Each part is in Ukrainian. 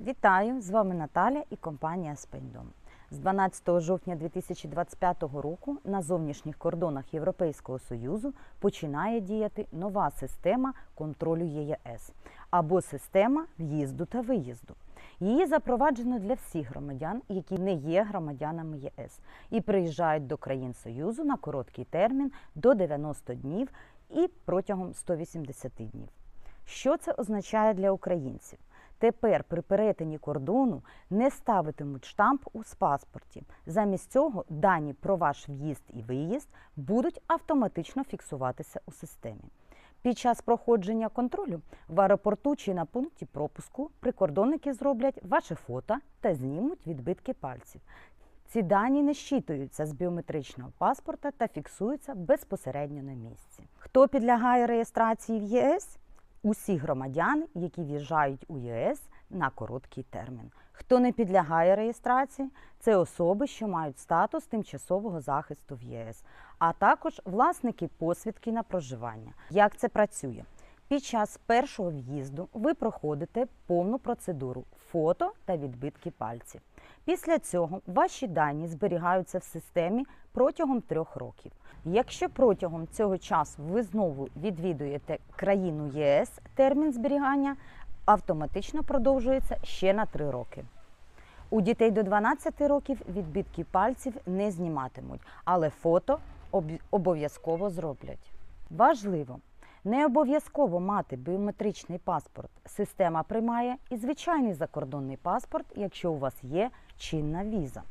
Вітаю! З вами Наталя і компанія Спейндом. З 12 жовтня 2025 року на зовнішніх кордонах Європейського Союзу починає діяти нова система контролю ЄС або система в'їзду та виїзду. Її запроваджено для всіх громадян, які не є громадянами ЄС і приїжджають до країн Союзу на короткий термін до 90 днів і протягом 180 днів. Що це означає для українців? Тепер при перетині кордону не ставитимуть штамп у паспорті. Замість цього дані про ваш в'їзд і виїзд будуть автоматично фіксуватися у системі. Під час проходження контролю в аеропорту чи на пункті пропуску прикордонники зроблять ваше фото та знімуть відбитки пальців. Ці дані не щитуються з біометричного паспорта та фіксуються безпосередньо на місці. Хто підлягає реєстрації в ЄС? Усі громадяни, які в'їжджають у ЄС на короткий термін. Хто не підлягає реєстрації, це особи, що мають статус тимчасового захисту в ЄС, а також власники посвідки на проживання. Як це працює? Під час першого в'їзду ви проходите повну процедуру фото та відбитки пальців. Після цього ваші дані зберігаються в системі протягом трьох років. Якщо протягом цього часу ви знову відвідуєте країну ЄС, термін зберігання автоматично продовжується ще на три роки. У дітей до 12 років відбитки пальців не зніматимуть, але фото обов'язково зроблять. Важливо, не обов'язково мати біометричний паспорт. Система приймає і звичайний закордонний паспорт, якщо у вас є чинна віза.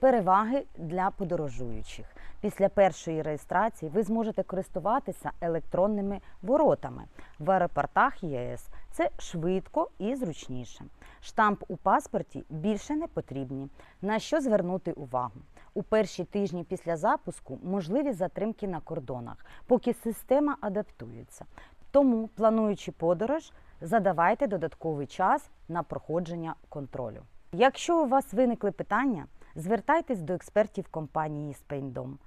Переваги для подорожуючих. Після першої реєстрації ви зможете користуватися електронними воротами в аеропортах ЄС. Це швидко і зручніше. Штамп у паспорті більше не потрібні. На що звернути увагу? У перші тижні після запуску можливі затримки на кордонах, поки система адаптується. Тому, плануючи подорож, задавайте додатковий час на проходження контролю. Якщо у вас виникли питання, звертайтесь до експертів компанії Спейндом.